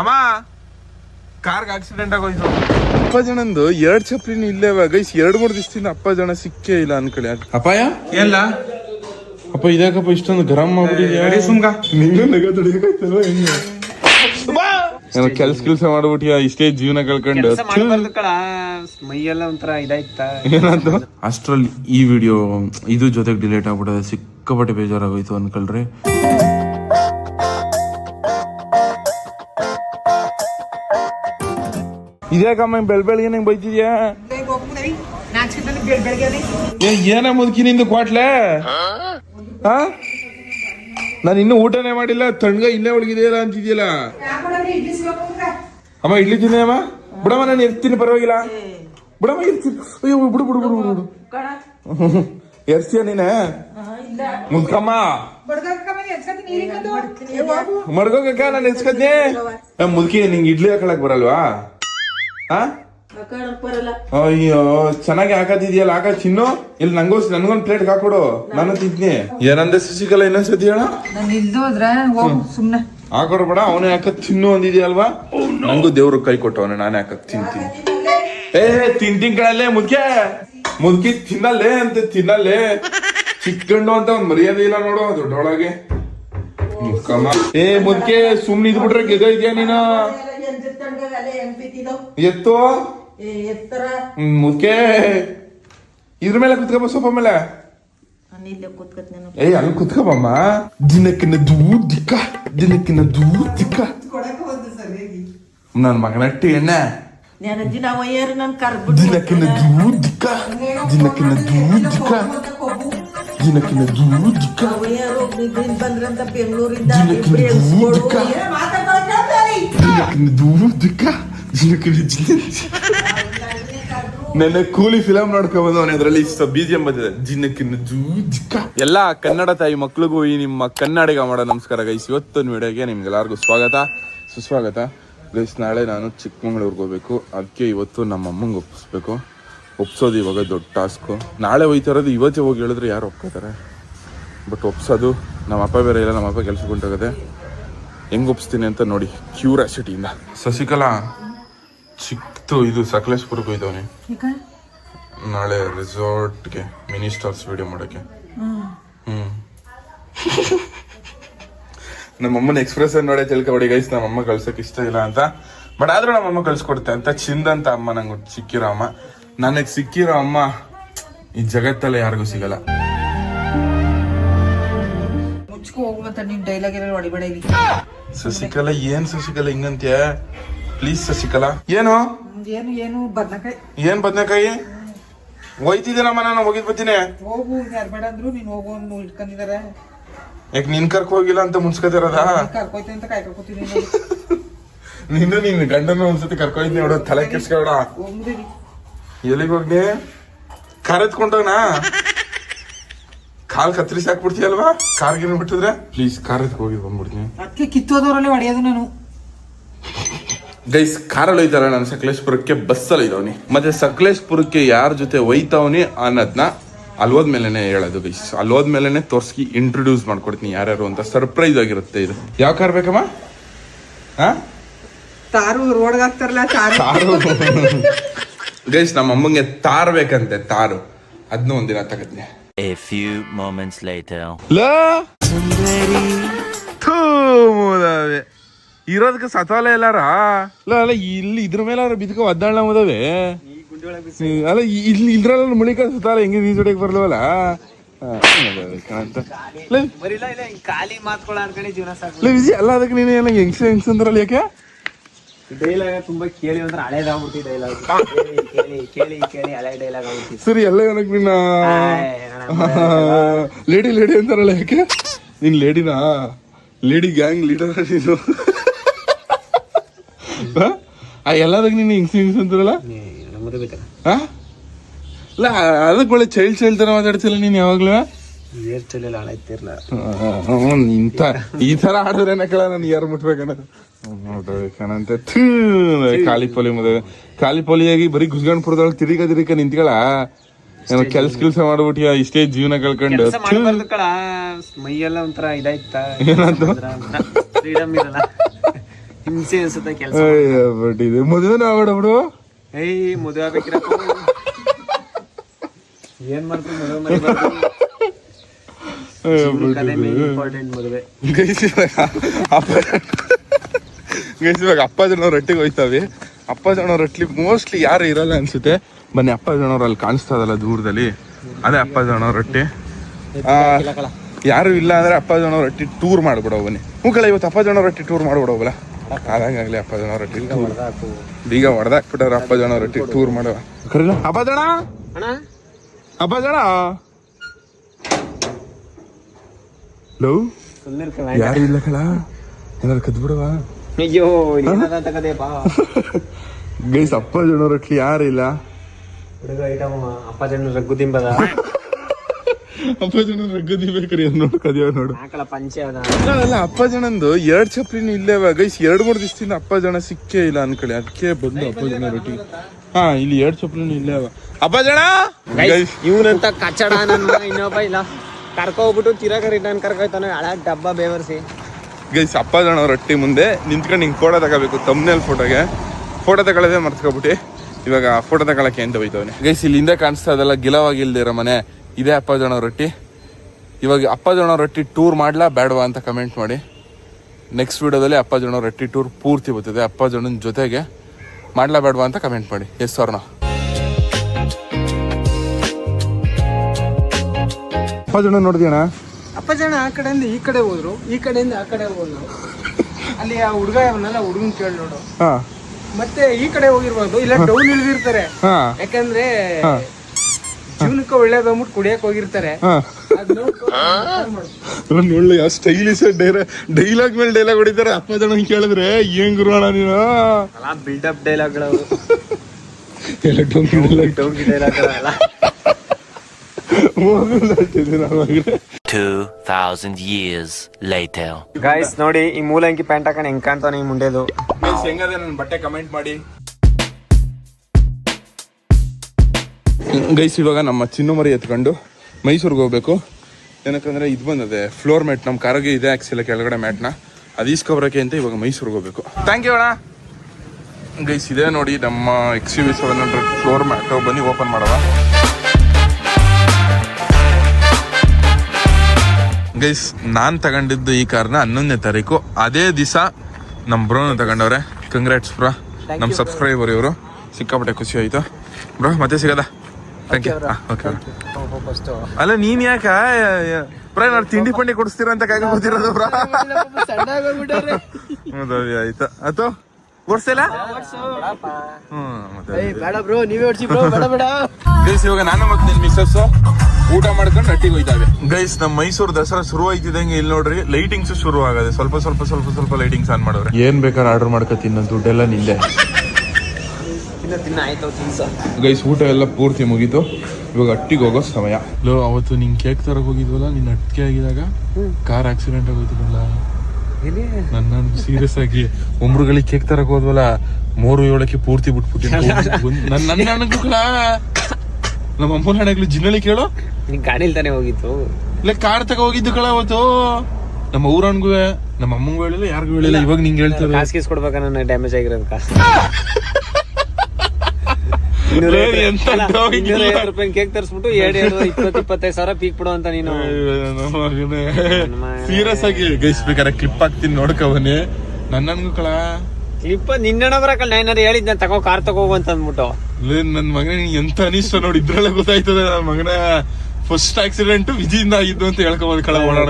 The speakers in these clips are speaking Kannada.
ಅಮ್ಮ ಕಾರ್ಗೆ ಆಕ್ಸಿಡೆಂಟ್ ಆಗೋಯ್ತು. ಅಪ್ಪ ಜನಂದು ಎರಡ್ ಚಪ್ಲಿನ ಇಲ್ಲೇ ಗೈಸ್ ಎರಡ್ ಮೂರ್ ದಿವಸದಿಂದ ಅಪ್ಪ ಜನ ಸಿಕ್ಕೇ ಇಲ್ಲ ಅನ್ಕೊಳ್ಳಿ. ಅಪಾಯ ಎಲ್ಲ ಅಪ್ಪ ಇದಕ್ಕಪ್ಪ ಇಷ್ಟೊಂದು ಗರಂ ಮಾಡ್ಬಿಟ್ಟಿದ್ಯಾ ಸುಮ್ಗ ನಿಂಗೂ ನಗ ತಡಿಯಕಾಯ್ತಲ್ವ ಹೆಂಗೆ ಏನೋ ಕೆಲ್ಸ ಕೆಲ್ಸ ಮಾಡ್ಬಿಟ್ಟಿಯ ಇಷ್ಟೇ ಜೀವನ ಕಳ್ಕೊಂಡು. ಮೈಯೆಲ್ಲ ಒಂಥರ ಇದಾಯ್ತ? ಏನಂತ? ಅಷ್ಟ್ರಲ್ಲಿ ಈ ವಿಡಿಯೋ ಇದು ಜೊತೆಗೆ ಡಿಲೇಟ್ ಆಗ್ಬಿಟ್ಟದೆ. ಸಿಕ್ಕಾಪಟ್ಟೆ ಬೇಜಾರಾಗೋಯ್ತು ಅನ್ಕೊಳ್ರಿ. ಇದ್ಯಾಕಮ್ಮ ಬೆಳ್ ಬೆಳಗ್ಗೆ ನಂಗೆ ಬೈತಿದ್ಯಾ? ಏನ ಮುದುಕಿ ನಿಂದು ಕ್ವಾಟ್ಲೆ? ಹಾ? ನಾನು ಇನ್ನೂ ಊಟನೇ ಮಾಡಿಲ್ಲ, ತಣ್ಣಗ ಇಲ್ಲೇ ಒಳಗಿದೆಯಲ್ಲ ಅಂತಿದ್ಯಲ್ಲ. ಅಮ್ಮ, ಇಡ್ಲಿ ತಿನ್ನೇ ಅಮ್ಮ. ಬಿಡಮ್ಮ, ನಾನು ಇರ್ತೀನಿ ಪರವಾಗಿಲ್ಲ. ಬಿಡಮ್ಮ ಇರ್ತೀನಿ ಅಯ್ಯೋ, ಬಿಡು ಬಿಡು ಬಿಡು ಬಿಡು. ಎರ್ಸಿಯ ನೀನೆ? ಮುದ್ಕಮ್ಮ. ಮಡ್ಗೋಕ ನಾನು ಎಸ್ಕತ್ನಿ ಮುದುಕಿ, ನಿಂಗೆ ಇಡ್ಲಿ ಹಾಕೊಳಕ್ ಬರಲ್ವಾ? ಹಾ ಅಯ್ಯೋ ಚೆನ್ನಾಗಿ ಹಾಕತಿದ್ಯಲ್ಲ ಹಾಕ ಚಿನ್ನು ಇಲ್ಲಿ ನಂಗೋಸ್ ನನ್ಗೊಂದ್ ಪ್ಲೇಟ್ ಹಾಕೊಡು. ನಾನು ತಿಂತೀನಿ. ಏನಂದೆ ಶಶಿಕಲಾ ಇನ್ನೊಂದ್ಸತಿ ಹೇಳ? ಸುಮ್ನೆ. ಹಾಕೊಡು ಬೇಡ ಅವನೇ ಯಾಕ ತಿನ್ನು ಅಂದಿದ್ಯಲ್ವಾ? ನಂಗೂ ದೇವ್ರ ಕೈ ಕೊಟ್ಟವನೇ ನಾನೇ ಯಾಕ ತಿಂತೀನಿ. ಏ ತಿಂತೀನಿ ಕಣಲ್ಲೇ ಮುದ್ಕೆ. ಮುದ್ಕಿ ತಿನ್ನಲ್ಲೇ ಅಂತ ತಿನ್ನಲ್ಲೇ. ಚಿಕ್ಕಂಡು ಅಂತ ಒಂದ್ ಮರ್ಯಾದೆ ಇಲ್ಲ ನೋಡು ದೊಡ್ಡೊಳಗೆ ಏ ಮುದ್ಕೆ ಸುಮ್ನೆ ಇದ್ಬಿಟ್ರೆ ಗೆದ ಇದೆಯಾ ನೀನು? ಎತ್ತು? ಎತ್ತರ? ಮುಕೆ ಮುದ್ಕೆ. ಇದ್ರ ಮೇಲೆ ಕುತ್ಕೋಬ ಸೋಫಾ ಮೇಲೆ. ಏಯ್ ಅಲ್ಲಿ ಕುತ್ಕೋಬಮ್ಮ. ದಿನಕ್ಕಿನ ದೂ ದಿಕ್ಕ ದಿನಕ್ಕಿನ ದೂ ದಿಕ್ಕ ನನ್ ಮಗನಟ್ಟಿ ಎಣ್ಣೆ. ದಿನಕ್ಕಿನ ದೂ ದಿಕ್ಕ ದಿನಕ್ಕಿನ ದೂ ದಿಕ್ಕ ದಿನಕ್ಕಿನ ದೂ ದಿಕ್ಕ ಒಯ್ಯರು ಇದ್ರಿಂದ ಬಂದ್ರಂತ ಬೆಂಗಳೂರಿಂದ ದಿನಕ್ಕಿನ ದೂ ದಿಕ್ಕ ದಿನಕ್ಕಿನ ದೂ ದಿಕ್ಕ ದಿನಕ್ಕಿನ ನನ್ನ ಕೂಲಿ ಫಿಲಂ ನೋಡ್ಕೊಂಬಂದವನೆ ಅದ್ರಲ್ಲಿ ಇಷ್ಟ ಬಿಜಿಎಂ ಬಂದಿದೆ. ಜಿನ್ನಕ್ಕಿನ್ನ ಜೂ ಎಲ್ಲ ಕನ್ನಡ ತಾಯಿ ಮಕ್ಳಿಗೂ ಈ ನಿಮ್ಮ ಕನ್ನಡಿಗ ಮಾಡೋ ನಮಸ್ಕಾರ ಗೈಸ್. ಇವತ್ತೊಂದು ವಿಡಿಯೋಗೆ ನಿಮ್ಗೆಲ್ಲರಿಗೂ ಸ್ವಾಗತ. ಸುಸ್ವಾಗತ. ಗೈಸ್, ನಾಳೆ ನಾನು ಚಿಕ್ಕಮಂಗ್ಳೂರ್ಗೆ ಹೋಗ್ಬೇಕು. ಅದಕ್ಕೆ ಇವತ್ತು ನಮ್ಮ ಅಮ್ಮಂಗೆ ಒಪ್ಪಿಸ್ಬೇಕು. ಒಪ್ಸೋದು ಇವಾಗ ದೊಡ್ಡ ಟಾಸ್ಕು. ನಾಳೆ ಹೋಯ್ತಾ ಇರೋದು ಇವತ್ತೇ ಹೋಗಿ ಹೇಳಿದ್ರೆ ಯಾರು ಒಪ್ಕೋತಾರೆ? ಬಟ್ ಒಪ್ಸೋದು. ನಮ್ಮ ಅಪ್ಪ ಬೇರೆ ಇಲ್ಲ, ನಮ್ಮ ಅಪ್ಪ ಕೆಲ್ಸಕ್ಕೆ ಹೊಂಟೋಗದೆ ಹೆಂಗ್ ಒಪ್ಸ್ತೀನಿ ಅಂತ ನೋಡಿ ಕ್ಯೂರಿಯಾಸಿಟಿಯಿಂದ ಶಶಿಕಲಾ ಚಿಕ್ಕದು ಇದು ಸಕಲೇಶ್ಪುರಕ್ಕೆ ಹೋಯ್ತವನಿ. ನಾಳೆ ರೆಸಾರ್ಟ್ಗೆ ಮಿನಿ ಸ್ಟಾರ್ಸ್ ವಿಡಿಯೋ ಮಾಡೋಕ್ಕೆ. ಹ್ಮ್. ನಮ್ಮಮ್ಮನ ಎಕ್ಸ್ಪ್ರೆಸ್ ನೋಡೇ ತಿಳ್ಕೊಬೇಡಿ ಗೈಸ್ ನಮ್ಮಮ್ಮ ಕಳ್ಸೋಕೆ ಇಷ್ಟ ಇಲ್ಲ ಅಂತ. ಬಟ್ ಆದ್ರೂ ನಮ್ಮಮ್ಮ ಕಳ್ಸ್ಕೊಡುತ್ತೆ ಅಂತ. ಚಿಂದಂತ ಅಮ್ಮ ನಂಗೆ ಸಿಕ್ಕಿರೋ ಅಮ್ಮ. ನನಗೆ ಸಿಕ್ಕಿರೋ ಅಮ್ಮ ಈ ಜಗತ್ತಲ್ಲೇ ಯಾರಿಗೂ ಸಿಗಲ್ಲ. ಮುಚ್ಕೋ ಹೋಗುವಂತ ನೀನ್ ಡೈಲಾಗ್ ಎಲ್ಲ ಹೊಡಿಬೇಡ ಶಶಿಕಲಾ ಏನ್ ಸಸಿಕಲ ಹಿಂಗಂತ್ಯ? ಪ್ಲೀಸ್ ಸಸಿಕಲ. ಏನು? ಏನು ಏನು ಬದನೆಕಾಯಿ. ಏನ್ ಬದನೆಕಾಯಿ? ಹೋಯ್ತಿದ್ದೀನಮ್ಮ ನಾನು ಹೋಗಿದ್ ಬರ್ತೀನಿ. ಹೋಗು ಯಾರು ಬೇಡ ಅಂದ್ರು ನೀನು ಹೋಗು ಒಂದು ಇಟ್ಕೊಂಡಿದಾರೆ. ಯಾಕೆ ನಿನ್ ಕರ್ಕ ಹೋಗಿಲ್ಲ ಅಂತ ಮುನ್ಸ್ಕೊತಿರೋದ ಕರ್ಕೋತೀನಿ ಅಂತ ಕಾಯ್ಕೊತೀನಿ ನಿಂದು ನಿನ್. ಗಂಡನ ಒಂದ್ಸತಿ ಕರ್ಕೊಯ್ತೀನಿ ನೋಡೋ ತಲೆ ಕೆಡ್ಸ್ಕೊಡ ಎಲ್ಲಿಗೆ ಹೋಗ್ನಿ ಕಾರ್ ಎತ್ಕೊಂಡೋಗ್ನ ಕಾಲ್ ಕತ್ರಿಸಿ ಹಾಕ್ಬಿಡ್ತೀಯಲ್ವಾ? ಕಾರ್ಗಿನ ಬಿಟ್ಟಿದ್ರೆ? ಪ್ಲೀಸ್ ಕಾರ್ ಎತ್ಕ ಹೋಗಿ ಬಂದ್ಬಿಡ್ತೀನಿ. ಅದಕ್ಕೆ ಕಿತ್ತೋದವರಲ್ಲಿ ಹೊಡೆಯೋದು ನಾನು. ಗೈಸ್ ಕಾರಲ್ಲಿ ಹೋಯ್ತಾರ ನಾನು ಸಕಲೇಶ್ಪುರಕ್ಕೆ ಬಸ್ಸಲ್ಲಿ ಇದ್ದವನಿ. ಮತ್ತೆ ಸಕಲೇಶ್ಪುರಕ್ಕೆ ಯಾರ ಜೊತೆ ಒಯ್ತಾವನಿ ಅನ್ನೋದನ್ನ ಅಲ್ಲೋದ್ಮೇಲೆನೆ ಹೇಳೋದು ಗೈಸ್ ಅಲ್ಲೋದ್ಮೇಲೆನೆ ತೋರ್ಸ್ಕಿ ಇಂಟ್ರೊಡ್ಯೂಸ್ ಮಾಡ್ಕೊಡ್ತೀನಿ ಯಾರ್ಯಾರು ಅಂತ. ಸರ್ಪ್ರೈಸ್ ಆಗಿರುತ್ತೆ ಇದು. ಯಾವ ಕಾರ್ ಬೇಕಮ್ಮ? ಹಾ? ತಾರು ರೋಡ್ಗೆ ಹಾಕ್ತಾರಲ್ಲ ತಾರು. ತಾರು. ಗೈಸ್ ನಮ್ಮ ಅಮ್ಮಂಗೆ ತಾರ್ ಬೇಕಂತೆ ತಾರು. ಅದನ್ನೂ ಒಂದಿನ ತಗದ್ನೆ. A few moments later. ಇರೋದಕ್ಕೆ ಸತಾಲ ಎಲ್ಲಾರ ಅಲ್ಲ ಅಲ್ಲ ಇಲ್ಲಿ ಇದ್ರ ಮೇಲೆ ಬಿದ್ಕೊ ಒದ್ದಾಳ ಮುದವೆ? ಅಲ್ಲ ಇಲ್ಲಿ ಇದ್ರಲ್ಲ ಮುಳಿಕ ಸತಾಲ ಹೆಂಗೆ ನೀನ್ ಜೊತೆಗೆ ಬರ್ಲವಲ್ಲ? ಇಲ್ಲ ಅಲ್ಲ ಅದಕ್ಕೆ ನೀನು ಏನ ಹೆಂಗ್ಸ ಹೆಂಗ್ಸ ಅಂದ್ರಲ್ಲ ಯಾಕೆ? ಡೈಲಾಗ್ ತುಂಬಾ ಕೇಳಿ ಅಂದ್ರೆ ಹಳೇದಾಗ್ಬಿಡ್ತಿ ಡೈಲಾಗ್ ಕೇಳಿ ಕೇಳಿ ಕೇಳಿ ಕೇಳಿ ಹಳೆ ಡೈಲಾಗ್ ಆಗ್ಬಿಡ್ತಿ. ಸರಿ ಎಲ್ಲ ಏನಕ್ಕೆ ನಿನ್ನ ಲೇಡಿ ಲೇಡಿ ಅಂತಾರಲ್ಲ ಯಾಕೆ? ನೀನ್ ಲೇಡಿನಾ ಲೇಡಿ ಗ್ಯಾಂಗ್ ಲೀಡರ್ ನೀನು. ಹ? ಆ ಎಲ್ಲದಕ್ಕೆ ನೀನು ಹಿಂಗ್ಸ ಹಿಂಗ್ಸ ಅಂತಾರಲ್ಲ? ನಮ್ಮದು ಬೇಕಲ್ಲ. ಹಾ? ಇಲ್ಲ ಅದಕ್ಕೆ ಒಳ್ಳೆ ಚೈಲ್ಡ್ ಚೈಲ್ಡ್ ತರ ಮಾತಾಡ್ತಿಲ್ಲ ನೀನ್ ಯಾವಾಗ್ಲೂ? ಏರ್ ಇಂಥ ಈ ತರ ಆಡಿದ್ರೆ ಕಳ ನಾನು ಯಾರು ಮುಟ್ಬೇಕನ್ನ ನೋಡ್ಬೇಕಂತೆ ಖಾಲಿ ಪೊಲಿ ಮದುವೆ ಖಾಲಿ ಪೋಲಿಯಾಗಿ ಬರೀ ಗುಸ್ಗಣ್ಪುರದೊಳಗೆ ತಿರುಗ ತಿರುಗ ನಿಂತ್ಕೊಳ? ಏನೋ ಕೆಲ್ಸ ಕೆಲ್ಸ ಮಾಡ್ಬಿಟ್ಟಿಯ ಇಷ್ಟೇ ಜೀವನ ಕಳ್ಕೊಂಡು. ಮೈಯೆಲ್ಲ ಒಂಥರ ಇದಾಯ್ತಾ? ಏನಂತ? ಫ್ರೀಡಮ್ ಇರಲ್ಲ. ಹಿಂಸೆ ಅನ್ಸುತ್ತೆ ಕೆಲಸ ಬಟ್ ಇದು ಮದುವೆನ ಆಗೋಣ ಬಿಡು. ಏಯ್ ಮದುವೆ ಆಗ್ಬೇಕಿರಪ್ಪ. ಏನ್ ಮಾಡ್ತೀನಿ ಮದುವೆ ಕಲೆ ಇಂಪಾರ್ಟೆಂಟ್ ಮದುವೆ ಗೈಸ್ ಇವಾಗ ಅಪ್ಪ ಗೈಸ್ ಇವಾಗ ಅಪ್ಪ ಜನ ರೊಟ್ಟಿಗೆ ಹೋಯ್ತಾವೆ. ಅಪ್ಪ ಜನವ್ರ ರೊಟ್ಟಿ ಮೋಸ್ಟ್ಲಿ ಯಾರು ಇರಲ್ಲ ಅನ್ಸುತ್ತೆ. ಬನ್ನಿ ಅಪ್ಪ ಜನವ್ರು ಅಲ್ಲಿ ಕಾಣಿಸ್ತಾ ಇದಲ್ಲ ದೂರದಲ್ಲಿ. ಅದೇ ಅಪ್ಪ ಜನವ್ರ ರೊಟ್ಟಿ. ಯಾರು ಇಲ್ಲ ಅಂದ್ರೆ ಅಪ್ಪ ಜನವ್ರ ರೊಟ್ಟಿ ಟೂರ್ ಮಾಡ್ಬಿಡೋ ಬನ್ನಿ. ಹ್ಞೂ ಕಳ ಇವತ್ತು ಅಪ್ಪ ಜನ ರೊಟ್ಟಿ ಟೂರ್ ಮಾಡ್ಬಿಡೋವಲ್ಲ? ಆದಂಗಾಗ್ಲಿ ಅಪ್ಪ ಜನ ರೊಟ್ಟಿ ಟೂರ್ ಬೀಗ ಹೊಡೆದಾಕ್ಬಿಟ್ಟಾರ ಅಪ್ಪ ಜನ ರೊಟ್ಟಿ ಟೂರ್ ಮಾಡುವ. ಕರೀಲ? ಅಪ್ಪ ಜನ? ಅಣ್ಣ? ಅಪ್ಪ ಜನ? ಲವ್ ಯಾರು ಇಲ್ಲ ಕಳ ಏನಾರು ಕದ್ ಬಿಡವ? ಅಯ್ಯೋ ಗೈಸ್ ಅಪ್ಪ ಜನ ರೊಟ್ಟಿ ಯಾರು ಇಲ್ಲ? ಹುಡುಗ ಐಟಮ್ ಅಪ್ಪ ಜನ ರಗ್ಗು ತಿಂಬದ ಅಪ್ಪ ಜನ ರಗ್ಗು ಬೇಕ್ರಿ ಅದ್ ನೋಡು ಕದಿಯೋ ಅಲ್ಲ ಅಪ್ಪ ಜನಂದು ಎರಡ್ ಚಪ್ಲಿನ ಇಲ್ಲೇವ ಗೈಸ್ ಎರಡ್ ಮೂರ್ ದಿವಸದಿಂದ ಅಪ್ಪ ಜನ ಸಿಕ್ಕೇ ಇಲ್ಲ ಅನ್ಕೊಳ್ಳಿ ಅದಕ್ಕೆ ಬಂದು ಅಪ್ಪ ಜನ ರೊಟ್ಟಿ. ಹಾ ಇಲ್ಲಿ ಎರಡ್ ಚಪ್ಲಿನ ಇಲ್ಲೇವ ಅಪ್ಪ ಜನ! ಗೈಸ್ ಇವನಂತ ಕಚ್ಚಡ ನನ್ನ ಇನ್ನೊಬ್ಬ ಇಲ್ಲ. ಕರ್ಕೊ ಹೋಗ್ಬಿಟ್ಟು ತಿರಗ ರಿಟರ್ನ್ ಕರ್ಕೊಯ್ತಾನೆ, ಹಳ ಡಬ್ಬ ಬೇವರ್ಸಿ. ಗೈಸ್, ಅಪ್ಪ ಜನ ರೊಟ್ಟಿ ಮುಂದೆ. ನಿಂತ್ಕೊಂಡು ಹಿಂಗೆ ಫೋಟೋ ತಗೋಬೇಕು ತಮ್ಮನೇಲಿ ಫೋಟೋಗೆ ಫೋಟೋ ತಗೊಳ್ಳೋದೇ ಮರ್ತ್ಕೊಬಿಟ್ಟು. ಇವಾಗ ಫೋಟೋ ತಗೊಳಕ್ಕೆ ಅಂತ ಹೋಯ್ತವನೆ? ಗೈಸ್ ಇಲ್ಲಿ ಹಿಂದೆ ಕಾಣಿಸ್ತಾ ಗಿಲವಾಗಿ ಗಿಲವಾಗಿಲ್ದಿರೋ ಮನೆ. ಇದೇ ಅಪ್ಪ ಜನ ರೊಟ್ಟಿ. ಇವಾಗ ಅಪ್ಪ ಜನ ರೊಟ್ಟಿ ಟೂರ್ ಮಾಡ್ಲಾ ಬೇಡವಾ ಅಂತ ಕಮೆಂಟ್ ಮಾಡಿ. ನೆಕ್ಸ್ಟ್ ವಿಡಿಯೋದಲ್ಲಿ ಅಪ್ಪ ಜನ ರೊಟ್ಟಿ ಟೂರ್ ಪೂರ್ತಿ ಬರ್ತದೆ ಅಪ್ಪ ಜನನ ಜೊತೆಗೆ ಮಾಡ್ಲಾ ಬೇಡವಾ ಅಂತ ಕಮೆಂಟ್ ಮಾಡಿ. ಎಸ್ ಅವ್ರನ್ನ ಅಪ್ಪ ಜನ ಅಪ್ಪಾಜನ ಅಪ್ಪ ಜನ ಆ ಕಡೆಯಿಂದ ಈ ಕಡೆ ಹೋದ್ರು ಈ ಕಡೆಯಿಂದ ಆ ಕಡೆ ಹೋದ್ರು ಅಲ್ಲಿ ಆ ಹುಡುಗ ಅವನಲ್ಲ ಹುಡುಗನ್ ಕೇಳಿ ನೋಡು. ಹಾ. ಮತ್ತೆ ಈ ಕಡೆ ಹೋಗಿರ್ಬೋದು ಇಲ್ಲ ಡೌನ್ ಇಳಿದಿರ್ತಾರೆ. ಹಾ. ಯಾಕಂದ್ರೆ ಜೀವನಕ್ಕೆ ಒಳ್ಳೇದು ಅಂದ್ಬಿಟ್ಟು ಕುಡಿಯಕ್ ಹೋಗಿರ್ತಾರೆ. ಒಳ್ಳೆ ಯಾವ ಸ್ಟೈಲಿಶ್ ಡೈರ ಡೈಲಾಗ್ ಮೇಲೆ ಡೈಲಾಗ್ ಹೊಡಿತಾರೆ. ಅಪ್ಪ ಜನ ಕೇಳಿದ್ರೆ ಏನ್ ಅಣ್ಣ ನೀನು? ಅಪ್ ಡೈಲಾಗ್ ಡೈಲಾಗ್ಗಳು ಎಲ್ಲ ಡೌನ್ ಡೌನ್ ಡೌನ್ ಡೈಲಾಗ್ಗಳಲ್ಲ 2,000 years later. ಗೈಸ್ ನೋಡಿ ಈ ಮೂಲಂಗಿ ಪ್ಯಾಂಟ್ ಹಾಕೊಂಡು ಹೆಂಗ್ ಕಾಣ್ತಾನೆ ಈ ಮುಂಡೆದು. Guys, ಹೆಂಗದೆ ನನ್ನ ಬಟ್ಟೆ ಕಮೆಂಟ್ ಮಾಡಿ. ಗೈಸ್ ಇವಾಗ ನಮ್ಮ ಚಿನ್ನು ಮರಿ ಎತ್ಕೊಂಡು ಮೈಸೂರಿಗೆ ಹೋಗ್ಬೇಕು. ಏನಕ್ಕಂದ್ರೆ ಇದು ಬಂದದೆ ಫ್ಲೋರ್ ಮ್ಯಾಟ್ ನಮ್ಮ ಕಾರಿಗೆ ಇದೆ ಆಕ್ಸಿಲ್ಲ ಕೆಳಗಡೆ ಮ್ಯಾಟ್ನ ಅದು ಈಸ್ಕೊಬರಕ್ಕೆ ಅಂತ ಇವಾಗ ಮೈಸೂರಿಗೆ ಹೋಗ್ಬೇಕು. ಥ್ಯಾಂಕ್ ಯು ಅಣ್ಣ. ಗೈಸ್ ಇದೆ ನೋಡಿ ನಮ್ಮ X U V seven hundred floor mat ಬನ್ನಿ ಓಪನ್ ಮಾಡವ ಗೈಸ್ ನಾನು ತಗೊಂಡಿದ್ದು ಈ ಕಾರ್ನ ಹನ್ನೊಂದನೇ ತಾರೀಕು. ಅದೇ ದಿವಸ ನಮ್ಮ ಬ್ರೋನ ತಗೊಂಡವ್ರೆ. ಕಂಗ್ರಾಟ್ಸ್ ಬ್ರಾ. ನಮ್ಮ ಸಬ್ಸ್ಕ್ರೈಬರ್ ಇವರು. ಸಿಕ್ಕಾಪಟ್ಟೆ ಖುಷಿ ಆಯಿತು. ಬ್ರೋ ಮತ್ತೆ ಸಿಗದ? ಥ್ಯಾಂಕ್ ಯು ಓಕೆ ಫಸ್ಟ್ ಅಲ್ಲ ನೀನ್ ಯಾಕ? ಬ್ರಾ ನಾನು ತಿಂಡಿ ಪಂಡಿ ಕೊಡಿಸ್ತೀರ ಅಂತ ಬ್ರಾ ಕೂತಿರೋದು ಬ್ರೋ. ಹೌದು ಆಯ್ತಾ. ಆಯ್ತು ಓಡಿಸ್ತಿಲ್ಲ ಹ್ಮ್ ಮತ್ತೆ ಬೇಡ ಬ್ರೋ ನೀವೇ ಹೊಡ್ಸಿ ಬ್ರೋ ಬೇಡ ಬೇಡ. ಗೈಸ್ ಇವಾಗ ನಾನು ಮತ್ತೆ ನಿನ್ ಮಿಸ್ಸಸ್ ಊಟ ಮಾಡ್ಕೊಂಡು ಹಟ್ಟಿಗೆ ಹೋಯ್ತಾವೆ ಗೈಸ್ ನಮ್ಮ ಮೈಸೂರು ದಸರಾ ಶುರು ಆಯ್ತಿದಂಗೆ ಇಲ್ಲಿ ನೋಡ್ರಿ ಲೈಟಿಂಗ್ಸ್ ಶುರು ಆಗದೆ ಸ್ವಲ್ಪ ಸ್ವಲ್ಪ ಸ್ವಲ್ಪ ಸ್ವಲ್ಪ ಲೈಟಿಂಗ್ಸ್ ಆನ್ ಮಾಡೋರು ಏನ್ ಬೇಕಾದ್ರೆ ಆರ್ಡರ್ ಮಾಡ್ಕೊ ತಿನ್ನ ದುಡ್ಡೆಲ್ಲ ನಿಂದೆ. ಗೈಸ್ ಊಟ ಎಲ್ಲ ಪೂರ್ತಿ ಮುಗೀತು. ಇವಾಗ ಅಟ್ಟಿಗೆ ಹೋಗೋ ಸಮಯ. ಲೋ ಅವತ್ತು ನಿಂಗೆ ಕೇಕ್ ತರಕ್ ಹೋಗಿದ್ವಲ್ಲ? ನಿನ್ ಅಟ್ಟಿಗೆ ಆಗಿದಾಗ ಕಾರ್ ಆಕ್ಸಿಡೆಂಟ್ ಆಗೋಯ್ತು ಕಣ್ಲಾ. ನನ್ನ ಸೀರಿಯಸ್ ಆಗಿ ಉಮ್ರುಗಳಿಗೆ ಕೇಕ್ ತರಕ್ ಹೋದ್ವಲ್ಲ? ಮೂರು ಏಳಕ್ಕೆ ಪೂರ್ತಿ ಬಿಟ್ಬಿಟ್ಟಿ ನನ್ನ ನನ್ನ ಅಣ್ಣಗಳು ನಮ್ಮ ಅಮ್ಮನ ಹಣಗಳು ಜಿನ್ನಳಿ ಕೇಳು? ನಿನ್ ಗಾಡಿಲ್ ತಾನೇ ಹೋಗಿತ್ತು ಇಲ್ಲ ಕಾರ್ ತಗ ಹೋಗಿದ್ದು ಕಳ ಅವತ್ತು. ನಮ್ಮ ಊರನ್ಗೂ ನಮ್ಮ ಅಮ್ಮಂಗೂ ಹೇಳಿಲ್ಲ ಯಾರಿಗೂ ಹೇಳಿಲ್ಲ ಇವಾಗ ನಿಂಗೆ ಹೇಳ್ತಾರೆ. ಕಾಸು ಕೇಸ್ ಕೊಡ್ಬೇಕ ನನ್ನ ಡ್ಯಾಮೇಜ್ ಆಗಿರೋದು ಕಾಸು. ರೂಪಾಯಿ ಕೇಕ್ ತರಿಸ್ಬಿಟ್ಟು ಎರಡು ಎರಡು ಇಪ್ಪತ್ತು ಇಪ್ಪತ್ತೈದು ಸಾವಿರ ಪೀಕ್ ಬಿಡು ಅಂತ ನೀನು. ಸೀರಿಯಸ್ ಆಗಿ ಗೈಸ್ ಬೇಕಾರೆ ಕ್ಲಿಪ್ ಹಾಕ್ತೀನಿ ನೋಡ್ಕವನೆ ನನ್ನನ್ಗೂ ಕಳ. ಕ್ಲಿಪ್ ನಿನ್ನ ಬರಕಲ್ಲ ನಾನು ಹೇಳಿದ್ ಹೇಳಿದ್ದೆ ತಗೋ ಕಾರ್ ತಗೋ ಅಂತ ಅಂದ್ಬಿಟ್ಟು ಲೇ, ನನ್ ಮಗನ ನೀನ್ ಎಂತ ಅನಿಷ್ಟ ನೋಡಿ ಇದ್ರಲ್ಲ ಗೊತ್ತಾಯ್ತದೆ ನನ್ನ ಮಗನ ಫಸ್ಟ್ ಆಕ್ಸಿಡೆಂಟ್ ವಿಜಿಯಿಂದ ಆಗಿದ್ದು ಅಂತ ಹೇಳ್ಕೊಬೋದು ಕಳ ಓಡಾಡ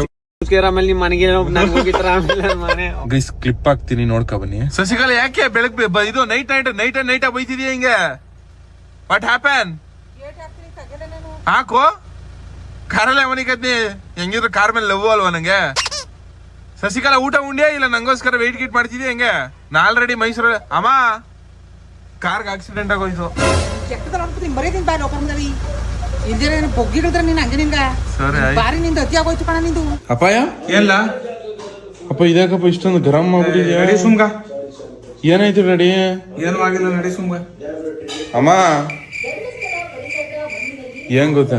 ಆಮೇಲೆ ನಿಮ್ಮ ಮನೆಗೆ ನಾನು ಆಮೇಲೆ ನನ್ ಗೈಸ್ ಕ್ಲಿಪ್ ಹಾಕ್ತೀನಿ ನೋಡ್ಕೊ ಬನ್ನಿ. ಸಸಿಕಾಲ ಯಾಕೆ ಬೆಳಗ್ ಬ- ಇದು ನೈಟ್ ನೈಟ್ ನೈಟ್ ನೈಟ್ ಬೈತಿದ್ಯಾ ಹಿಂಗೆ? ವಾಟ್ ಹ್ಯಾಪನ್ ಹಾಕು. ಕಾರಲ್ಲೇ ಮನಿಕದ್ನಿ ಹೆಂಗಿದ್ರು ಕಾರ್ ಮೇಲೆ ಲವ್ ಅಲ್ವಾ ನಂಗೆ? ಸಸಿಕಾಲ ಊಟ ಉಂಡ್ಯಾ ಇಲ್ಲ ನಂಗೋಸ್ಕರ ವೆಯ್ಟ್ ಗಿಟ್ ಮಾಡ್ತಿದ್ಯಾ ಹೆಂಗೆ? ನಾ ಆಲ್ರೆಡಿ ಮೈಸೂರಲ್ಲಿ ಅಮ್ಮ ಕಾರ್ಗೆ ಆಕ್ಸಿಡೆಂಟ್ ಆಗೋಯ್ತು. ಅಪಾಯ ಅನ್ಕೋತೀನಿ ಬರೀತೀನಿ ಬಾಯ್ ಲೋಕರ್ ಮುಂದವಿ ಇಲ್ದಿರ ನೀನು ಪೊಗ್ಗಿಡಿದ್ರೆ ನೀನು ಹಂಗೆ ನಿಂಗ ಸರಿ ಆಯ್ತು. ಬಾರಿ ನಿಂದು ಅತಿ ಆಗೋಯ್ತು ಕಣ ನಿಂದು. ಅಪಾಯ? ಎಲ್ಲ? ಅಪ್ಪ ಇದ್ಯಾಕಪ್ಪ ಇಷ್ಟೊಂದು ಗರಂ ಮಾಡ್ಬಿಟ್ಟಿದ್ಯಾ ನಡಿ ಸುಮ್ಗ ಏನಾಯ್ತು ರೆಡಿ ಏನು ಆಗಿಲ್ಲ ನಡಿ ಸುಮ್ಗ ಅಮ್ಮ ಏನ್ ಗೊತ್ತಾ?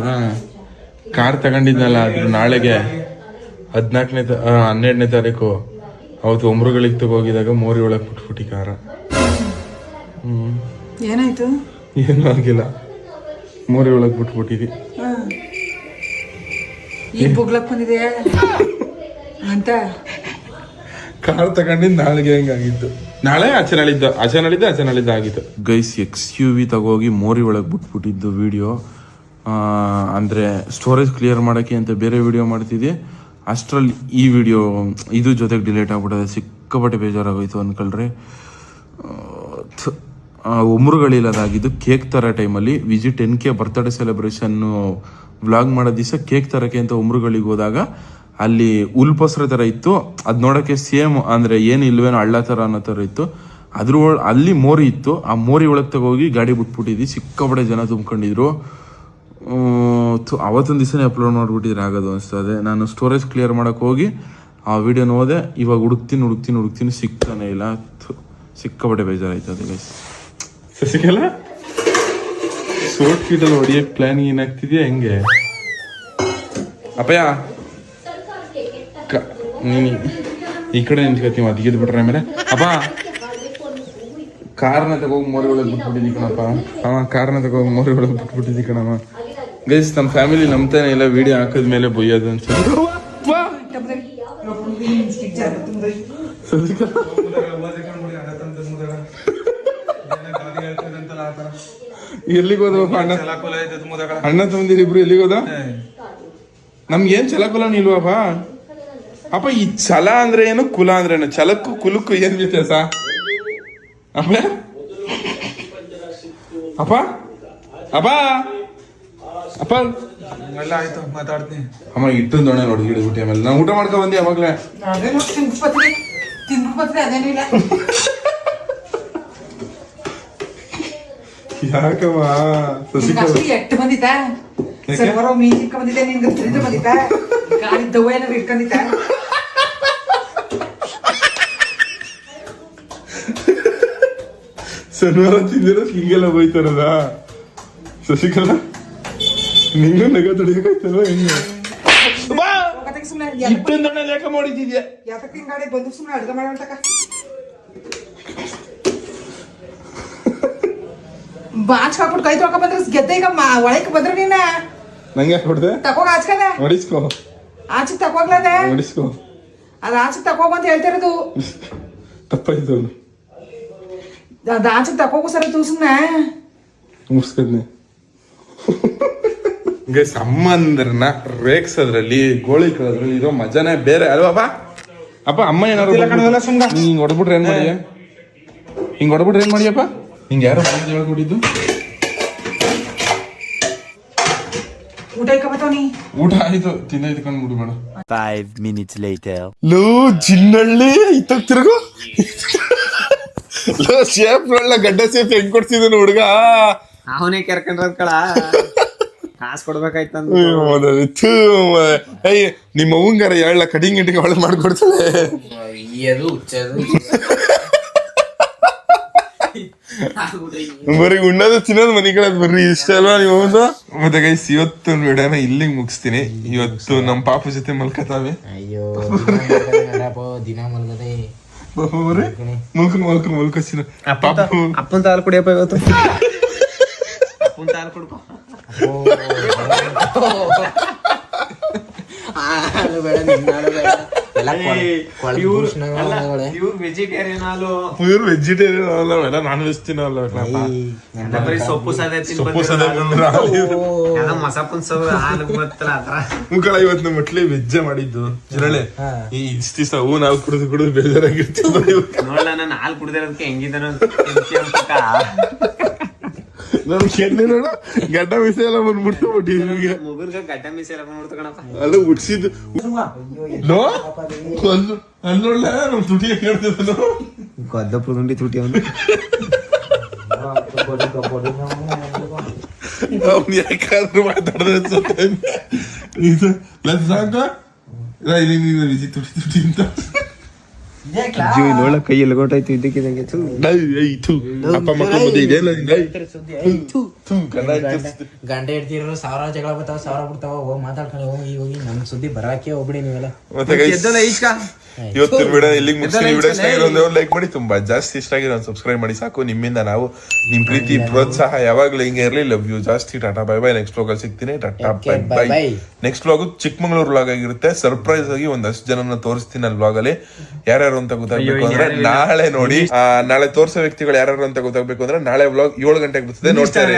ಕಾರ್ ತಗೊಂಡಿದ್ನಲ್ಲ ಅದ್ರ ನಾಳೆಗೆ ಹದಿನಾಲ್ಕನೇ ಹನ್ನೆರಡನೇ ತಾರೀಕು. ಅವತ್ತು ಒಮ್ರುಗಳಿಗೆ ತಗೋಗಿದಾಗ ಮೋರಿ ಒಳಗೆ ಬಿಟ್ಬಿಟ್ಟು ಖಾರ ಹ್ಮ್. ಏನಾಯ್ತು? ಏನೂ ಆಗಿಲ್ಲ. ಮೋರಿ ಒಳಗೆ ಬಿಟ್ಬಿಟ್ಟಿದ್ವಿ ಈ ಬುಗ್ಲಕ್ ಬಂದಿದೆ. ಅಂತ. ಕಾರ್ ತಗೊಂಡಿದ್ದು ನಾಳೆಗೆ ಹೆಂಗಾಗಿತ್ತು? ನಾಳೆ ಆಚೆ ನಾಳಿದ್ದ ಆಚೆ ನಾಳಿದ್ದ ಆಚೆ ನಾಳಿದ್ದ ಆಗಿತ್ತು. ಗೈಸ್ ಎಕ್ಸ್ ಯು ವಿ ತಗೋಗಿ ಮೋರಿ ಒಳಗೆ ಬಿಟ್ಬಿಟ್ಟಿದ್ದು ವಿಡಿಯೋ ಅಂದರೆ ಸ್ಟೋರೇಜ್ ಕ್ಲಿಯರ್ ಮಾಡೋಕ್ಕೆ ಅಂತ ಬೇರೆ ವಿಡಿಯೋ ಮಾಡ್ತಿದ್ದೆ ಅಷ್ಟರಲ್ಲಿ ಈ ವಿಡಿಯೋ ಇದು ಜೊತೆಗೆ ಡಿಲೇಟ್ ಆಗ್ಬಿಟ್ಟಿದೆ ಸಿಕ್ಕಾಪಟ್ಟೆ ಬೇಜಾರಾಗೋಯ್ತು ಅಂದ್ಕೊಳ್ರೆ ಉಮ್ರುಗಳಿಲ್ಲದಾಗಿದ್ದು ಕೇಕ್ ತರ ಟೈಮಲ್ಲಿ ವಿಜಿ ಟೆನ್ ಕೆ ಬರ್ತ್ಡೇ ಸೆಲೆಬ್ರೇಷನ್ನು ವ್ಲಾಗ್ ಮಾಡೋ ದಿವಸ ಕೇಕ್ ತರಕ್ಕೆ ಅಂತ ಉಮ್ರುಗಳಿಗೆ ಹೋದಾಗ ಅಲ್ಲಿ ಉಲ್ಪಸ್ರ ಥರ ಇತ್ತು. ಅದು ನೋಡೋಕ್ಕೆ ಸೇಮ್ ಅಂದರೆ ಏನು ಇಲ್ವೇನೋ ಹಳ್ಳ ಥರ ಅನ್ನೋ ಥರ ಇತ್ತು. ಅದ್ರೊಳ, ಅಲ್ಲಿ ಮೋರಿ ಇತ್ತು. ಆ ಮೋರಿ ಒಳಗೆ ತಗೋಗಿ ಗಾಡಿ ಬಿಟ್ಬಿಟ್ಟಿದ್ವಿ. ಸಿಕ್ಕಾಪಟ್ಟೆ ಜನ ತುಂಬ್ಕೊಂಡಿದ್ರು. ಅವತ್ತೊಂದು ದಿವಸನೇ ಅಪ್ಲೋಡ್ ಮಾಡಿಬಿಟ್ಟಿದ್ರೆ ಆಗೋದು ಅನಿಸ್ತದೆ ನಾನು ಸ್ಟೋರೇಜ್ ಕ್ಲಿಯರ್ ಮಾಡೋಕೆ ಹೋಗಿ ಆ ವಿಡಿಯೋ ನೋದೆ ಇವಾಗ ಹುಡುಕ್ತೀನಿ ಹುಡುಕ್ತೀನಿ ಹುಡುಕ್ತೀನಿ, ಸಿಗ್ತಾನೆ ಇಲ್ಲ. ಸಿಕ್ಕಾಪಟ್ಟೆ ಬೇಜಾರಾಯ್ತದೆ ಗೈಸ್ ಸಿಕ್ಕಲ್ಲ ಸೋಟ್ ಕೀಟಲ್ಲಿ ಹೊಡಿಯೋಕ್ಕೆ ಪ್ಲ್ಯಾನಿಂಗ್ ಏನಾಗ್ತಿದ್ಯಾ? ಹೆಂಗೆ? ಅಪ್ಪಯ್ಯ? ನೀನು ಈ ಕಡೆ ನಿಂತ್ಕೊತೀವಿ ಅದಕ್ಕೆ ಬಿಟ್ರೆ ಆಮೇಲೆ. ಅಪ್ಪ ಕಾರ್ನ ತಗೋಗಿ ಮೋರಿ ಒಳಗೆ ಬಿಟ್ಬಿಟ್ಟಿದ್ದಿ ಕಣಪ್ಪ. ಅವ ಕಾರ್ನ ತಗೋಗಿ ಮೋರಿ ಒಳಗೆ ಬಿಟ್ಬಿಟ್ಟಿದ್ದಿ ಕಣಮ್ಮ ಗೈಸ್ ನಮ್ಮ ಫ್ಯಾಮಿಲಿ ನಂಬ್ತಾನೆ ಇಲ್ಲ ವಿಡಿಯೋ ಹಾಕಿದ್ಮೇಲೆ ಬೊಯ್ಯೋದು ಅನ್ಸುತ್ತೆ ಎಲ್ಲಿಗೆ ಹೋದ ಅಣ್ಣ? ಅಣ್ಣ ತಂದಿರಿ ಇಬ್ರು ಎಲ್ಲಿಗೆ ಹೋದ? ನಮ್ಗೆ ಏನ್ ಛಲ ನಿಲ್ವಪ್ಪ ಅಪ್ಪ, ಈ ಛಲ ಅಂದ್ರೆ ಏನು? ಕುಲ ಅಂದ್ರೆ ಏನು? ಛಲಕ್ಕೂ ಕುಲಕ್ಕೂ ಏನ್ ವ್ಯತ್ಯಾಸ? ಅಪ್ಪ? ಅಪ್ಪ? ಅಪ್ಪ? ಅಪ್ಪ ಎಲ್ಲ ಆಯ್ತು ಮಾತಾಡ್ತೀನಿ. ಅಮ್ಮ ಇಟ್ಟು ದೊಣ್ಣೆ ನೋಡಿ ಹಿಡಿದ್ಬಿಟ್ಟು ಆಮೇಲೆ. ನಾನು ಊಟ ಮಾಡ್ಕೊ ಬಂದಿ ಅವಾಗ್ಲೇ ಅದೇನೋ ತಿನ್ಬಿಟ್ಬತ್ರಿ ತಿನ್ಬಿಟ್ಬತ್ರಿ ಅದೇನಿಲ್ಲ ಯಾಕಮ್ಮ ಅಷ್ಟು ಎಟ್ಟು ಬಂದಿತ್ತ ಸರ್ವರ ಮೀನ್ ಇಟ್ಕೊಂಡ್ ಬಂದಿದ್ದೆ ನಿನ್ಗೆ ತಿಳಿದು ಬಂದಿತ್ತ ಗಾಡಿ ದವ್ವ ಏನಾದ್ರು ಇಟ್ಕೊಂಡಿತ್ತ ಶನಿವಾರ ತಿಂದಿರೋ ಹಿಂಗೆಲ್ಲ ಬೈತಾರದ ಶಶಿಕಲಾ ನಿಂಗೂ ನಗ ತಡಿಯೋಕಾಯ್ತಲ್ವ ಹೆಂಗೆ ಲೇಖ ಮಾಡಿದ್ಯಾ ಯಾತಕ್ಕೆ ಹಿಂಗ್ ಗಾಡಿ ಬಂದು ಸುಮ್ಮನೆ ಅಡ್ಗೆ ಮಾಡೋಣ ಬಾಚ್ ಹಾಕ್ಬಿಟ್ಟು ಕೈ ತೊಳ್ಕೊ ಬಂದ್ರೆ ಗೆದ್ದೆ ಈಗ ಮಾ- ಒಳಕ್ಕೆ ಬಂದ್ರೆ ನೀನ. ನಂಗೆ ಹೊಡ್ದೆ ತಗೋಗ ಆಚ್ಕದ. ಹೊಡಿಸ್ಕೋ ಆಚೆ ತಗೋಗ್ಲದೆ ಹೊಡಿಸ್ಕೋ ಅದು ಆಚೆ ತಗೋಗ ಅಂತ ಹೇಳ್ತಿರೋದು ತಪ್ಪಾಯ್ತು ಅದ್. ಆಚೆ ತಗೋಗು ಸರಿ ತೂ ಸುಮ್ನೆ ಮುಗಿಸ್ಕದ್ನೆ ಈಗ ಸಂಬಂಧರನ್ನ ರೇಗ್ಸೋದ್ರಲ್ಲಿ ಗೋಳಿ ಕಳೋದ್ರಲ್ಲಿ ಇರೋ ಮಜಾನೇ ಬೇರೆ. ಅಲ್ವಾ ಅಪ್ಪ? ಅಮ್ಮ ಏನಾರು ಹಿಂಗೆ ಹಿಂಗ್ ಹೊಡ್ಬಿಟ್ರೆ ಏನ್ ಮಾಡಿಯ? ಹಿಂಗ್ ಹೊಡ್ಬಿಟ್ರೆ ಏನ್ ಮಾಡಿಯಪ್ಪ? ಹಿಂಗೆ ಯಾರೋ ಬಂದು ಹೇಳ್ಕೊಟ್ಟಿದ್ದು? ಊಟ ಆಯ್ತು ತಿನ್ನ ಇದ್ಕೊಂಡು ಬಿಡು ಮೇಡಮ್ ಫೈವ್ minutes later. ಲೋ ಜಿನ್ನಳ್ಳಿ ಇತ್ತಾಗ ತಿರುಗು. ಲೋ ಶೇಪ್ ನೋಡ್ಲ ಗಡ್ಡ ಸೇಫ್ ಹೆಂಗ್ ಕೊಡ್ತಿದ್ದಾನೆ ಹುಡುಗ? ಅವನೇ ಕೆರ್ಕೊಂಡ್ರದ್ ಕಳ ಕಾಸು ಕೊಡ್ಬೇಕಾಯ್ತಂದು ಅಯ್ಯ ನಿಮ್ಮ ಅವಂಗಾರ ಎಳ್ಳ ಕಟಿಂಗ್ ಗಿಟಿಂಗ್ ಅವಳು ಮಾಡ್ಕೊಡ್ತಾಳೆ. ಹುಚ್ಚದು ಬರೀ ಉಣ್ಣೋದು ತಿನ್ನೋದು ಮನಿಗಳದ್ ಬರ್ರಿ. ಇಷ್ಟ ಅಲ್ವಾ ನೀವು ಮತ್ತೆ ಗೈಸ್ ಇವತ್ತು ವಿಡಿಯೋನ ಇಲ್ಲಿಗೆ ಮುಗಿಸ್ತೀನಿ. ಇವತ್ತು ನಮ್ಮ ಪಾಪ ಜೊತೆ ಮಲ್ಕತಾವೆ. ಅಯ್ಯೋ ದಿನ ಮಲ್ಗದೆ ಮುಲ್ಕ ಮುಲ್ಕ ಮಲ್ಕೊಸಿನ ಪಾಪ ಅಪ್ಪನ ತಾಲ್ ಕುಡಿಯಪ್ಪ ಇವತ್ತು. ಅಪ್ಪನ ತಾಲ್ ಕುಡ್ಕೊ. ಹಾಲು ಬೇಡ ನಿನ್ನ ಬೇಡ ಎಲ್ಲ ಇವ್ರು ವೆಜಿಟೇರಿಯನ್ ಹಾಲು ವೆಜಿಟೇರಿಯನ್ ಅಲ್ಲ ನಾನ್ ವೆಜ್ ತಿನ್ನಲ್ಲ ಎಲ್ಲ ಬರೀ ಸೊಪ್ಪು ಸದೆ ಸೊಪ್ಪು ಸದೆ ಬಂದ್ರೆ ಹಾಲು. ಎಲ್ಲ ಮಸಪ್ಪನ್ ಸೊಪ್ಪು ಹಾಲು ಗೊತ್ತಲ್ಲ ಅದ್ರ. ಮುಕ್ಕಳ ಇವತ್ತು ನಮ್ಮ ಮಟ್ಲಿ ವೆಜ್ಜೆ ಮಾಡಿದ್ದು. ಜಿರಳೆ ಈ ಇಷ್ಟ ದಿವಸ ಹೂ ನಾವು ಕುಡಿದು ಕುಡಿದು ಬೇಜಾರಾಗಿರ್ತೀವಿ ನೋಡ್ಲ ನಾನು ಹಾಲು ಕುಡ್ದಿರೋದಕ್ಕೆ ಹೆಂಗಿದ್ದಾನೋ ನನ್ ಕೆನ್ನೆ ನೋಡ. ಗಡ್ಡ ಮಿಸ ಎಲ್ಲ ಬಂದ್ಬಿಡ್ತು ನಿಮಗೆ ಮುಗುರ್ಗ ಗಡ್ಡ ಮೀಸೆ ಎಲ್ಲ ಬಂದ್ಬಿಡ್ತು ಕಣಪ್ಪ. ಅಲ್ಲ ಉಡ್ಸಿದ್ದು ನೋ? ಅಲ್ಲೂ ಅಲ್ಲೊಳ್ಳ ನಮ್ ತುಟಿ ಹೇಳ್ತಿದ್ದನು ಗದ್ದಪ್ಪ ದುಂಡಿ ತುಟಿ ಅವನು. ಅವ್ನು ಯಾಕಾದ್ರೂ ಮಾತಾಡಿದ್ರೆ ಅನ್ಸುತ್ತೆ. ಇದು ಲಸ್ ಸಾಕ? ಇಲ್ಲ ಇಲ್ಲಿ ನೀನು ವಿಜಿ ತುಟಿ ತುಟಿ ಅಂತ. ಜೀವ ನೋಡ ಕೈಯಲ್ಲಿ ಗೊತ್ತಾಯ್ತು ಇದಕ್ಕಿದಂಗೆ ಅಪ್ಪ ಮಕ್ಕಳ ಮುಂದೆ ಇದೇನು ಗಂಡ ಇಡ್ತಿರೋ ಸಾವಿರ ಜಗಳ ಬರ್ತಾವ ಸಾವಿರ ಬಿಡ್ತಾವ ಹೋಗಿ ಮಾತಾಡ್ಕೊಂಡು ಹೋಗಿ ಹೋಗಿ ನಮ್ ಸುದ್ದಿ ಬರಾಕೆ ಹೋಗ್ಬಿಡಿ ನೀವೆಲ್ಲ. ಇವತ್ತಿನ ವಿಡಿಯೋ ಇಲ್ಲಿಗೆ ಮುಗಿಸ್ತೀನಿ. ವಿಡಿಯೋ ಇಷ್ಟ ಆಗಿರೋ ಲೈಕ್ ಮಾಡಿ ತುಂಬಾ ಜಾಸ್ತಿ ಇಷ್ಟ ಆಗಿರೋ ಸಬ್ಸ್ಕ್ರೈಬ್ ಮಾಡಿ ಸಾಕು. ನಿಮ್ಮಿಂದ ನಾವು ನಿಮ್ ಪ್ರೀತಿ ಪ್ರೋತ್ಸಾಹ ಯಾವಾಗ್ಲೂ ಹಿಂಗೆ ಇರಲಿ. ಲವ್ ಯು ಜಾಸ್ತಿ. Tata bye bye next vlog ಅಲ್ಲಿ ಸಿಗ್ತೀನಿ. Tata bye bye next vlog Chikmagalur vlog ಆಗಿರುತ್ತೆ. ಸರ್ಪ್ರೈಸ್ ಆಗಿ ಒಂದಷ್ಟು ಜನನ ತೋರಿಸ್ತೀನಿ ಅಲ್ಲಿ ವ್ಲಾಗ್ ಅಲ್ಲಿ. ಯಾರ್ಯಾರು ಅಂತ ಗೊತ್ತಾಗಬೇಕು ಅಂದ್ರೆ ನಾಳೆ ನೋಡಿ ನಾಳೆ ತೋರಿಸೋ ವ್ಯಕ್ತಿಗಳು ಯಾರ್ಯಾರು ಅಂತ ಗೊತ್ತಾಗಬೇಕು ಅಂದ್ರೆ ನಾಳೆ ವ್ಲಾಗ್ ಏಳು ಗಂಟೆಗೆ ಬರ್ತದೆ ನೋಡ್ತಾರೆ.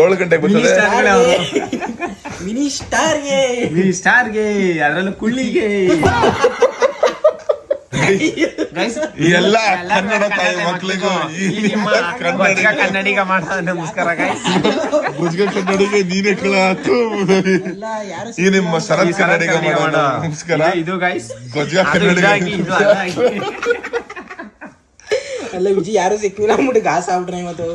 ಏಳು ಗಂಟೆಗೆ ಬರ್ತದೆ. ಮಿನಿ ಸ್ಟಾರ್ಗೆ ಮಿನಿ ಸ್ಟಾರ್ಗೆ ಅದರಲ್ಲೂ ಕುಳ್ಳಿಗೆ. ಎಲ್ಲ ಕನ್ನಡ ತಾಯಿ ಮಕ್ಕಳಿಗೂ ಈ ಕನ್ನಡ ಕನ್ನಡಿಗ. ಮಾಡೋ ನಮಸ್ಕಾರ ಗೈಸ್ ಮುಜ್ಗ ಕನ್ನಡಿಗೆ ನೀನೇ ಕಳ. ಈ ನಿಮ್ಮ ಶರತ್ ಕನ್ನಡಿಗ ಮಾಡೋಣ. ನಮಸ್ಕಾರ. ಇದು ಗೈಸ್ ಅದು ಕನ್ನಡಿಗ. ಇದು ಅಲ್ಲ ವಿಜಿ ಯಾರು ಸಿಕ್ಕಿಲ್ಲ ಮುಟ್ಟಿ ಗಾಸ ಆಗ್ಬಿಟ್ರೆ ಇವತ್ತು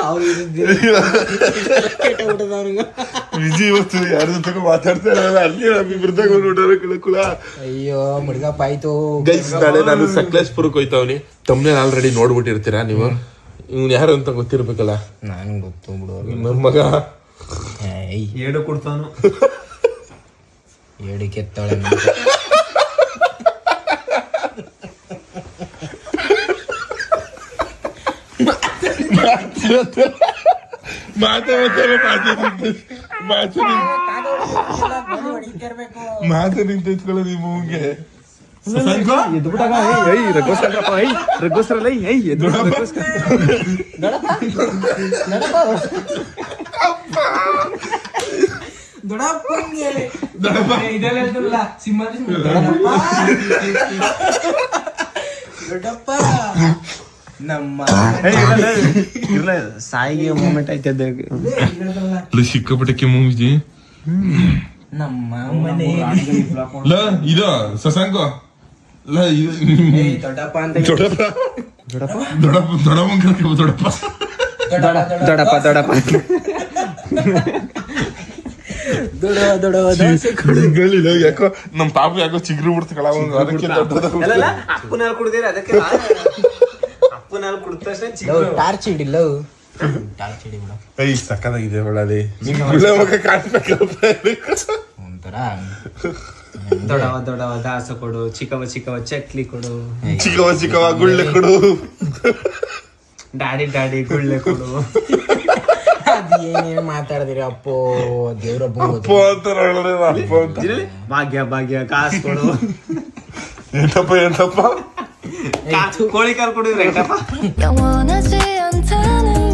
ವಿಜಿ ಇವತ್ತು ಯಾರ ಜೊತೆ ಮಾತಾಡ್ತಾ ಇರಲ್ಲ. ಅಲ್ಲಿ ಇಬ್ರದಾಗ ನೋಡೋರು ಕಿಳಕುಳ ಅಯ್ಯೋ ಮುಡ್ಗಪ್ಪ ಆಯ್ತು ಗೈಸ್ ನಾಳೆ ನಾನು ಸಕಲೇಶ್ಪುರಕ್ಕೆ ಹೋಯ್ತಾವ್ನಿ. ತಮ್ಮನೇ ಆಲ್ರೆಡಿ ನೋಡ್ಬಿಟ್ಟಿರ್ತೀರಾ ನೀವು? ಇವ್ನು ಯಾರು ಅಂತ ಗೊತ್ತಿರ್ಬೇಕಲ್ಲ? ನಾನು ಗೊತ್ತು ಬಿಡು ನನ್ನ ಮಗ. ಏಯ್. ಏಡು ಕೊಡ್ತಾನು. ಏಡು ಕೆತ್ತಾಳೆ ಮಾತೆ ಮಾತೆ ಮಾತೆ ನಿಂತ್ಕೊಳ್ಳೋ ನಿಮ್ಮ ಮೂಗೆ ರಘೋಸ್ಕರಲ್ಲ ಏಯ್ ಎದ್ದು ದೊಡ್ಡಪ್ಪ ನಮ್ಮ ಇರ್ಲ ಸಾಯಿಗೆ ಮೂಮೆಂಟ್ ಐತೆ ಸಿಕ್ಕಾಪಟ್ಟೆ ಕೆಮ್ಮು ವಿಜಿ ನಮ್ಮ ಮನೆ. ಲ ಇದು ಸಸಂಗ? ಲ ಇದು ದೊಡ್ಡಪ್ಪ ಅಂತ ದೊಡ್ಡಪ್ಪ? ದೊಡ್ಡಪ್ಪ? ದೊಡ್ಡಪ್ಪ ದೊಡ್ಡಪ್ಪ. ದೊಡ್ಡಪ್ಪ ದೊಡ್ಡಪ್ಪ. ದೊಡ್ಡಪ್ಪ ದೊಡ್ಡ ದೊಡ್ಡ ಗಳಿಲ್ಲ ಯಾಕೋ ನಮ್ ಪಾಪ ಯಾಕೋ ಚಿಗ್ರು ಬಿಡ್ತಕಳ ಅದಕ್ಕೆ ದೊಡ್ಡದ. ಅಪ್ಪನ ಕುಡ್ದಿರ ಅದಕ್ಕೆ ಕುಡಿದ ತಕ್ಷಣ ಚಿಕ್ಕ ಟಾರ್ಚ್ ಹಿಡಿಲ್ಲ ಟಾರ್ಚ್ ಹಿಡಿ ಬಿಡು. ಐ ಸಕ್ಕದಾಗಿದೆ ಒಳ್ಳದೆ ಗುಳೆ ಮಗ ಕಾಣ್ಬೇಕಪ್ಪ ಒಂಥರ. ದೊಡ್ಡವ ದೊಡ್ಡವ ದಾಸ ಕೊಡು ಚಿಕ್ಕವ ಚಿಕ್ಕವ ಚಕ್ಲಿ ಕೊಡು. ಚಿಕ್ಕವ ಚಿಕ್ಕವ ಗುಳ್ಳೆ ಕೊಡು. ಡ್ಯಾಡಿ ಡ್ಯಾಡಿ ಗುಳ್ಳೆ ಕೊಡು. ಅದ್ ಏನೇನ್ ಮಾತಾಡ್ದಿರಿ ಅಪ್ಪೋ ದೇವ್ರೊಬ್ಬ ಅಪ್ಪ ಅಂತಾರ ಅಪ್ಪ ಅಂತ ಭಾಗ್ಯ ಭಾಗ್ಯ ಕಾಸು ಕೊಡು. ಎಂತಪ್ಪ ಎಂತಪ್ಪ 가, 꼬리 깔고 그래, 랭가파. 영원하지 않다는